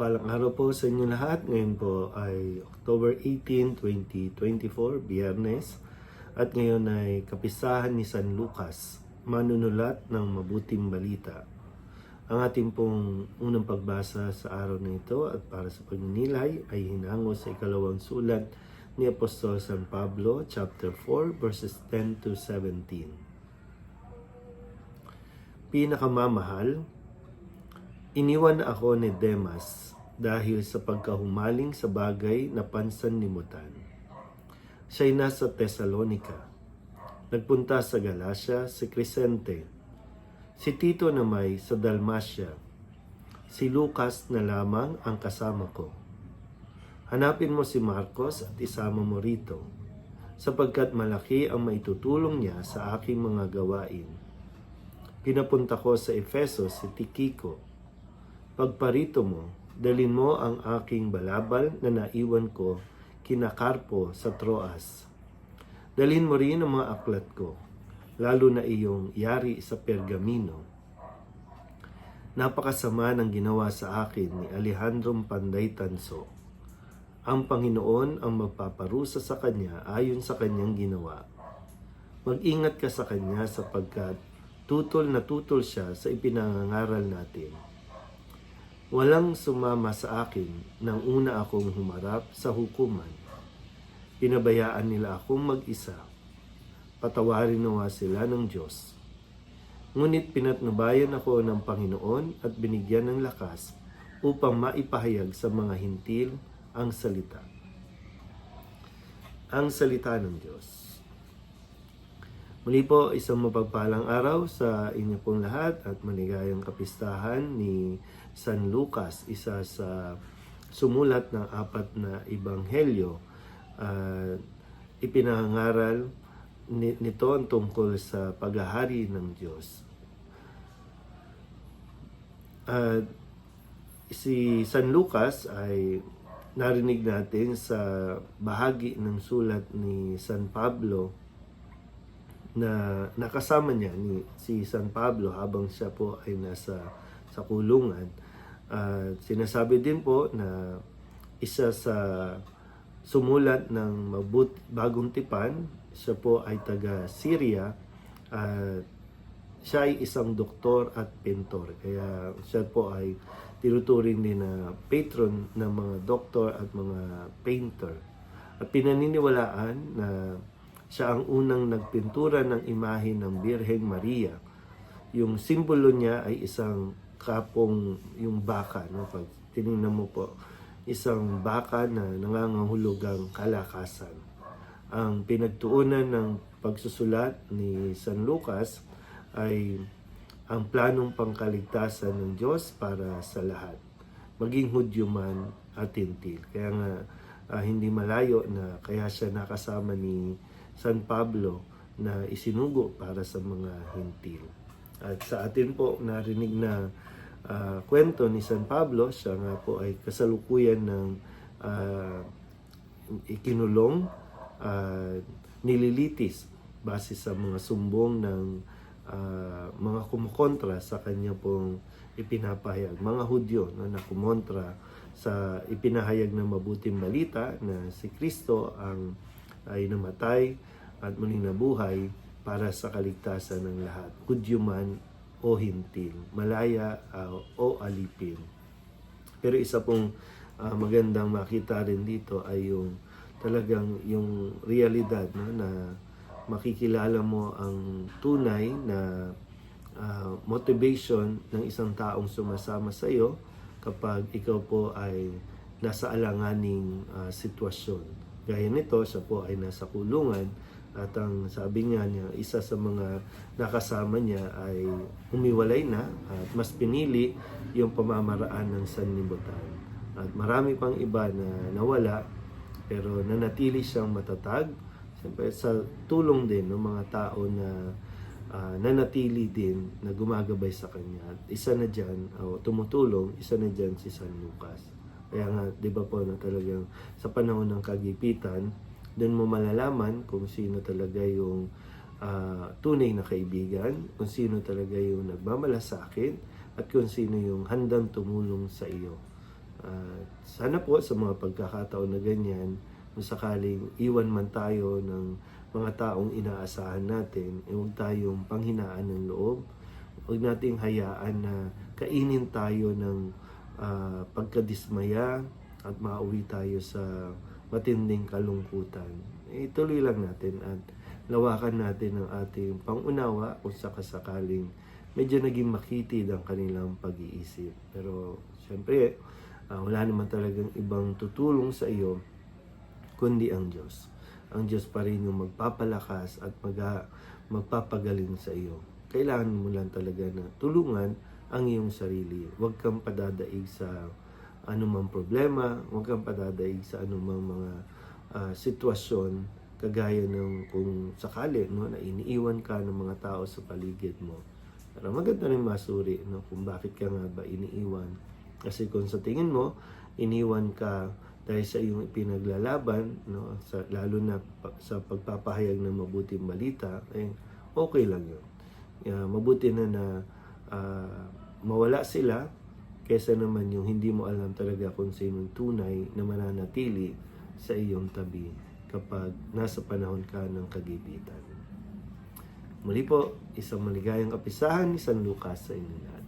Mapagpalang araw po sa inyo lahat. Ngayon po ay October 18, 2024, Biyernes. At ngayon ay kapisahan ni San Lucas, manunulat ng mabuting balita. Ang ating pong unang pagbasa sa araw na ito at para sa pagninilay ay hinango sa ikalawang sulat ni Apostol San Pablo, chapter 4, verses 10 to 17. Pinakamamahal, Iniwan ako ni Demas dahil sa pagkahumaling sa bagay na pansanlimutan. Siya'y nasa Tesalonika. Nagpunta sa Galacia si Crescente. Si Tito na may sa Dalmatia. Si Lucas na lamang ang kasama ko. Hanapin mo si Marcos at isama mo rito sapagkat malaki ang maitutulong niya sa aking mga gawain. Pinapunta ko sa Efeso si Tikiko Pagparito mo, dalin mo ang aking balabal na naiwan ko kina Carpo sa Troas. Dalin mo rin ang mga aklat ko, lalo na iyong yari sa pergamino. Napakasama ng ginawa sa akin ni Alejandro Panday Tanso. Ang Panginoon ang magpaparusa sa kanya ayon sa kanyang ginawa. Mag-ingat ka sa kanya sapagkat tutol na tutol siya sa ipinangangaral natin. Walang sumama sa akin nang una akong humarap sa hukuman. Pinabayaan nila akong mag-isa. Patawarin nawa sila ng Diyos. Ngunit pinatnubayan ako ng Panginoon at binigyan ng lakas upang maipahayag sa mga hintil ang salita. Ang salita ng Diyos. Muli po, isang mapagpalang araw sa inyo pong lahat at maligayang kapistahan ni San Lucas, isa sa sumulat ng apat na ebanghelyo. Uh, ipinangaral nito ang tungkol sa paghahari ng Diyos. Uh, si San Lucas ay narinig natin sa bahagi ng sulat ni San Pablo na nakasama niya ni si San Pablo habang siya po ay nasa sa kulungan. Uh, sinasabi din po na isa sa sumulat ng mabut bagong tipan, siya po ay taga Syria at siya ay isang doktor at pintor. Kaya siya po ay tinuturing din na patron ng mga doktor at mga painter. At pinaniniwalaan na siya ang unang nagpintura ng imahe ng Birheng Maria. Yung simbolo niya ay isang kapong yung baka. No? Pag tinignan mo po, isang baka na nangangahulugang kalakasan. Ang pinagtuunan ng pagsusulat ni San Lucas ay ang planong pangkaligtasan ng Diyos para sa lahat, maging Hudyo man at Tintil. Kaya nga uh, hindi malayo na kaya siya nakasama ni San Pablo na isinugo para sa mga hintil. At sa atin po narinig na uh, kwento ni San Pablo, siya nga po ay kasalukuyan ng uh, ikinulong uh, nililitis base sa mga sumbong ng uh, mga kumukontra sa kanya pong ipinapahayag. Mga Hudyo no, na kumontra sa ipinahayag ng mabuting balita na si Kristo ang ay namatay at muling nabuhay para sa kaligtasan ng lahat, Hudyo man o hintil, malaya uh, o alipin. Pero isa pong uh, magandang makita rin dito ay yung talagang yung realidad no, na makikilala mo ang tunay na uh, motivation ng isang taong sumasama sa iyo kapag ikaw po ay nasa alanganing uh, sitwasyon. Gaya nito, siya po ay nasa kulungan at ang sabi nga niya, isa sa mga nakasama niya ay umiwalay na at mas pinili yung pamamaraan ng sanlibutan. At marami pang iba na nawala pero nanatili siyang matatag. Siyempre sa tulong din ng mga tao na uh, nanatili din na gumagabay sa kanya. At isa na dyan, o tumutulong, isa na dyan si San Lucas. Kaya nga, di ba po na talagang sa panahon ng kagipitan, doon mo malalaman kung sino talaga yung uh, tunay na kaibigan, kung sino talaga yung nagmamalasakit, at kung sino yung handang tumulong sa iyo. At sana po sa mga pagkakataon na ganyan, kung sakaling iwan man tayo ng mga taong inaasahan natin, eh huwag tayong panghinaan ng loob. Huwag nating hayaan na kainin tayo ng ah, pagkadismaya at mauwi tayo sa matinding kalungkutan. Eh, ituloy lang natin at lawakan natin ang ating pangunawa kung sakasakaling medyo naging makitid ang kanilang pag-iisip. Pero syempre, ah, wala naman talagang ibang tutulong sa iyo kundi ang Diyos. Ang Diyos pa rin yung magpapalakas at mag magpapagaling sa iyo. Kailangan mo lang talaga na tulungan ang iyong sarili. Huwag kang padadaig sa anumang problema, huwag kang padadaig sa anumang mga ah, sitwasyon kagaya ng kung sakali no, na iniiwan ka ng mga tao sa paligid mo. Pero maganda rin masuri no, kung bakit ka nga ba iniiwan. Kasi kung sa tingin mo, iniwan ka dahil sa iyong ipinaglalaban, no, sa, lalo na pa- sa pagpapahayag ng mabuting balita, eh, okay lang yun. Yeah, mabuti na na ah, mawala sila kaysa naman yung hindi mo alam talaga kung sinong tunay na mananatili sa iyong tabi kapag nasa panahon ka ng kagipitan. Muli po, isang maligayang kapisahan ni San Lucas sa inyo lahat.